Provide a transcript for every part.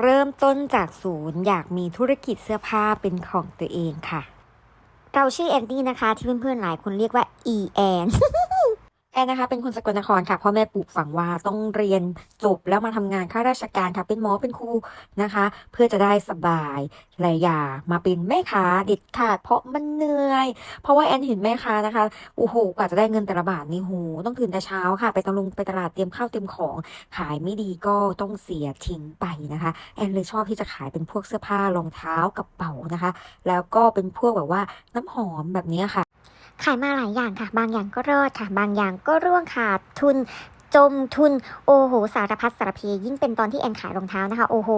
เริ่มต้นจากศูนย์อยากมีธุรกิจเสื้อผ้าเป็นของตัวเองค่ะ เราชื่อแอนดี้นะคะ ที่เพื่อนๆหลายคนเรียกว่าอีแอน แอนนะคะเป็นคนสกลนครค่ะพ่อแม่ปลูกฝังว่าต้องเรียนจบแล้วมาทำงานข้าราชการค่ะเป็นหมอเป็นครูนะคะ เพื่อจะได้สบายและอย่ามาเป็นแม่ค้าเด็ดขาดเพราะมันเหนื่อย เพราะว่าแอนเห็นแม่ค้านะคะโอ้โหกว่าจะได้เงินแต่ละบาทนี่โหต้องตื่นแต่เช้าค่ะ ไปตลุงไปตลาดเตรียมข้าวเตรียมของขายไม่ดีก็ต้องเสียทิ้งไปนะคะ แอนเลยชอบที่จะขายเป็นพวกเสื้อผ้ารองเท้ากระเป๋านะคะ แล้วก็เป็นพวกแบบว่าน้ำหอมแบบนี้ค่ะ ขายมาหลายอย่างค่ะ บางอย่างก็รอดค่ะ บางอย่างก็ร่วงขาดทุนจมทุนโอ้โห สารพัดสารพียิ่งเป็นตอนที่แอนขายรองเท้านะคะ โอ้โห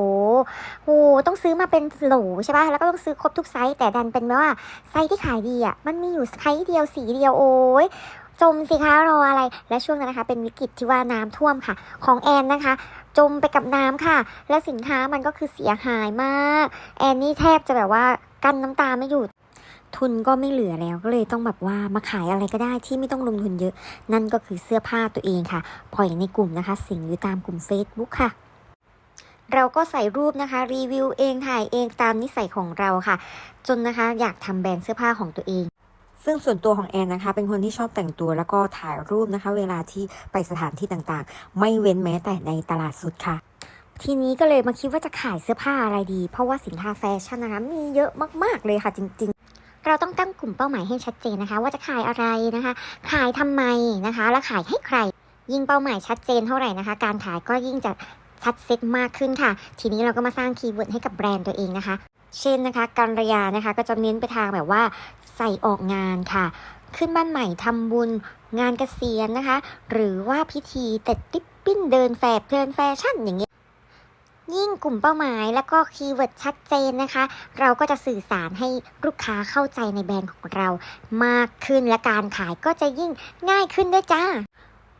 โอ้ต้องซื้อมาเป็นโหลใช่ปะแล้วก็ต้องซื้อครบทุกไซส์แต่ดันเป็นว่าไซส์ที่ขายดีอะมันมีอยู่ไซส์เดียวสีเดียวโอ้ยจมสิคะรออะไร และช่วงนั้นนะคะ เป็นวิกฤตที่ว่าน้ำท่วมค่ะ ของแอนนะคะ จมไปกับน้ำค่ะ และสินค้ามันก็คือเสียหายมาก แอนนี่แทบจะแบบว่ากั้นน้ำตาไม่อยู่ ทุนก็ไม่เหลือแล้วก็เลยต้องแบบว่ามาขายอะไรก็ได้ที่ไม่ต้องลงทุนเยอะ นั่นก็คือเสื้อผ้าตัวเองค่ะปล่อยในกลุ่มนะคะ สิงอยู่ตามกลุ่ม Facebook ค่ะเราก็ใส่รูปนะคะ รีวิวเองถ่ายเองตามนิสัยของเราค่ะ จนนะคะอยากทำแบรนด์เสื้อผ้าของตัวเอง ซึ่งส่วนตัวของแอนนะคะ เป็นคนที่ชอบแต่งตัวแล้วก็ถ่ายรูปนะคะ เวลาที่ไปสถานที่ต่างๆ ไม่เว้นแม้แต่ในตลาดสดค่ะ ทีนี้ก็เลยมาคิดว่าจะขายเสื้อผ้าอะไรดี เพราะว่าสินค้าแฟชั่นนะคะมีเยอะมากๆเลยค่ะจริงๆ เราต้องตั้งกลุ่มเป้าหมายให้ชัดเจนนะคะ ว่าจะขายอะไรนะคะ ขายทำไมนะคะ และขายให้ใคร ยิ่งเป้าหมายชัดเจนเท่าไหร่นะคะ การขายก็ยิ่งจะชัดเซตมากขึ้นค่ะ ทีนี้เราก็มาสร้างคีย์เวิร์ดให้กับแบรนด์ตัวเองนะคะ เช่นนะคะการรยานะคะก็จะเน้นไปทางแบบว่าใส่ออกงานค่ะ ขึ้นบ้านใหม่ทำบุญงานเกษียณนะคะ หรือว่าพิธีแต่ดิปปิ้นเดินแฟบเดินแฟชั่นอย่างเงี้ย ยิ่งกลุ่มเป้าหมายแล้วก็คีย์เวิร์ดชัดเจนนะคะ เราก็จะสื่อสารให้ลูกค้าเข้าใจในแบรนด์ของเรามากขึ้นและการขายก็จะยิ่งง่ายขึ้นด้วยจ้า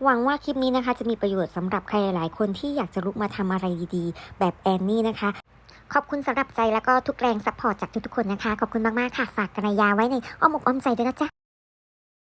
หวังว่าคลิปนี้นะคะ จะมีประโยชน์สำหรับใครหลาย ๆ คนที่อยากจะลุกมาทำอะไรดีๆ แบบแอนนี่นะคะ ขอบคุณสำหรับใจแล้วก็ทุกแรงซัพพอร์ตจากทุกๆคนนะคะ ขอบคุณมากๆค่ะฝากกระยาไว้ในอ้อมอกอ้อมใจด้วยนะจ๊ะ